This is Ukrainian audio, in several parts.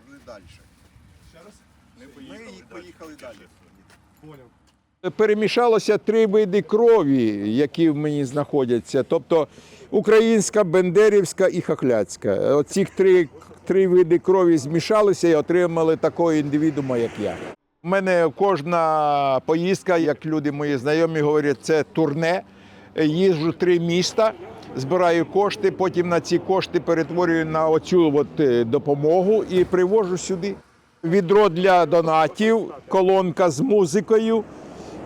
поїхали далі. Ми поїхали далі. Перемішалося три види крові, які в мені знаходяться. Тобто українська, бендерівська і хохляцька. Оці три, три види крові змішалися і отримали такого індивідума, як я. У мене кожна поїздка, як люди мої знайомі говорять, це турне. Їжджу три міста, збираю кошти, потім на ці кошти перетворюю на оцю от е, допомогу і привожу сюди. Відро для донатів, колонка з музикою.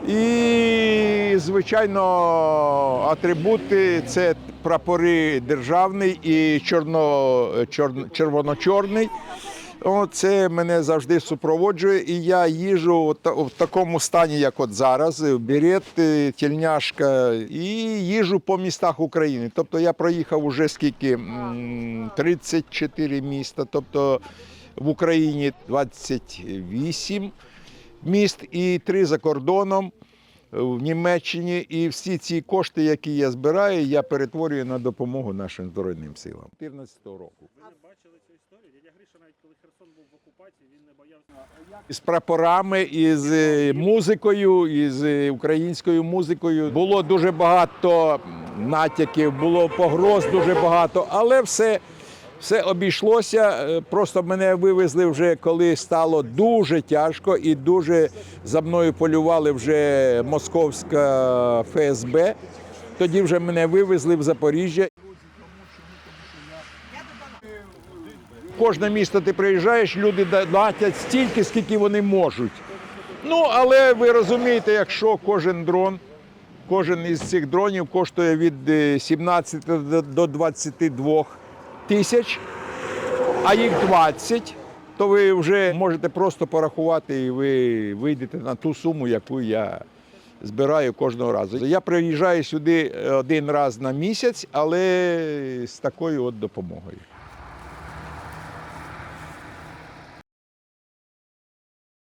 І, звичайно, атрибути це прапори державний і чорно, чорно, червоно-чорний. Це мене завжди супроводжує, і я їжу в та- в такому стані, як от зараз, берет, е, тільняшка, і їжу по містах України. Тобто я проїхав уже скільки М, 34 міста, тобто в Україні 28 міст і три за кордоном в Німеччині. І всі ці кошти, які я збираю, я перетворюю на допомогу нашим Збройним силам. 14 року. Ви бачили цю історію? Дядя Гриша, навіть коли Херсон був в окупації, він не боявся. З прапорами, із е, музикою, із е, українською музикою. Було дуже багато натяків, було погроз дуже багато, але все, все обійшлося. Е, Просто мене вивезли вже, коли стало дуже тяжко і дуже за мною полювали вже московська ФСБ. Тоді вже мене вивезли в Запоріжжя. Кожне місто ти приїжджаєш, люди донатять стільки, скільки вони можуть. Ну, але ви розумієте, якщо кожен дрон, кожен із цих дронів коштує від е, 17 до- до 22 тисяч, а їх 20, то ви вже можете просто порахувати і ви вийдете на ту суму, яку я збираю кожного разу. Я приїжджаю сюди один раз на місяць, але з такою от допомогою.